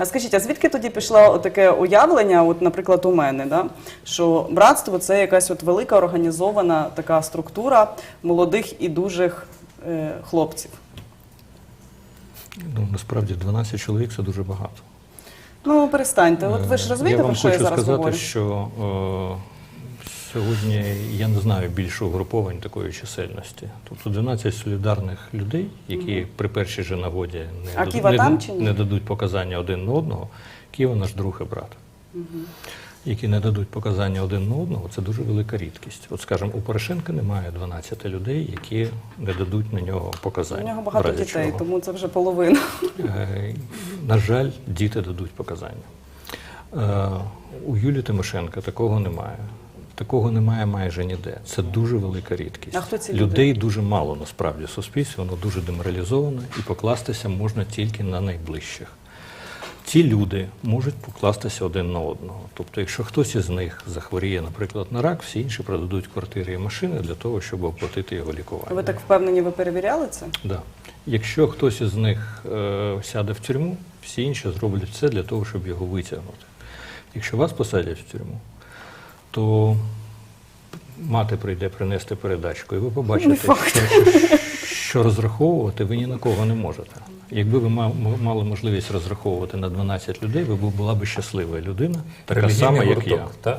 А скажіть, а звідки тоді пішло таке уявлення, от, наприклад, у мене, да? що братство це якась от велика організована така структура молодих і дужих е, хлопців? Ну, насправді 12 чоловік це дуже багато. Ну, перестаньте. От ви ж Е, розумієте, я про що я хочу зараз сказати, говорю? що е, сьогодні я не знаю більше угруповань такої чисельності. Тобто 12 солідарних людей, які при першій же нагоді не, А дад- не, там не дадуть показання один на одного. Ківа наш друг і брат. Які не дадуть показання один на одного, це дуже велика рідкість. От, скажімо, у Порошенка немає 12 людей, які не дадуть на нього показання. У нього багато дітей, чого. тому це вже половина. Е, На жаль, діти дадуть показання. Е, У Юлії Тимошенка такого немає. Такого немає майже ніде. Це дуже велика рідкість. А хто ці люди? Людей дуже мало насправді в суспільстві, воно дуже деморалізоване і покластися можна тільки на найближчих. Ці люди можуть покластися один на одного. Тобто, якщо хтось із них захворіє, наприклад, на рак, всі інші продадуть квартири і машини для того, щоб оплатити його лікування. Ви так впевнені, ви перевіряли це? Да. Якщо хтось із них е, сяде в тюрму, всі інші зроблять все для того, щоб його витягнути. Якщо вас посадять в тюрму, то мати прийде принести передачку, і ви побачите, що, що розраховувати ви ні на кого не можете. Якби ви ма- мали можливість розраховувати на 12 людей, ви була б щаслива людина, така сама, як я. та?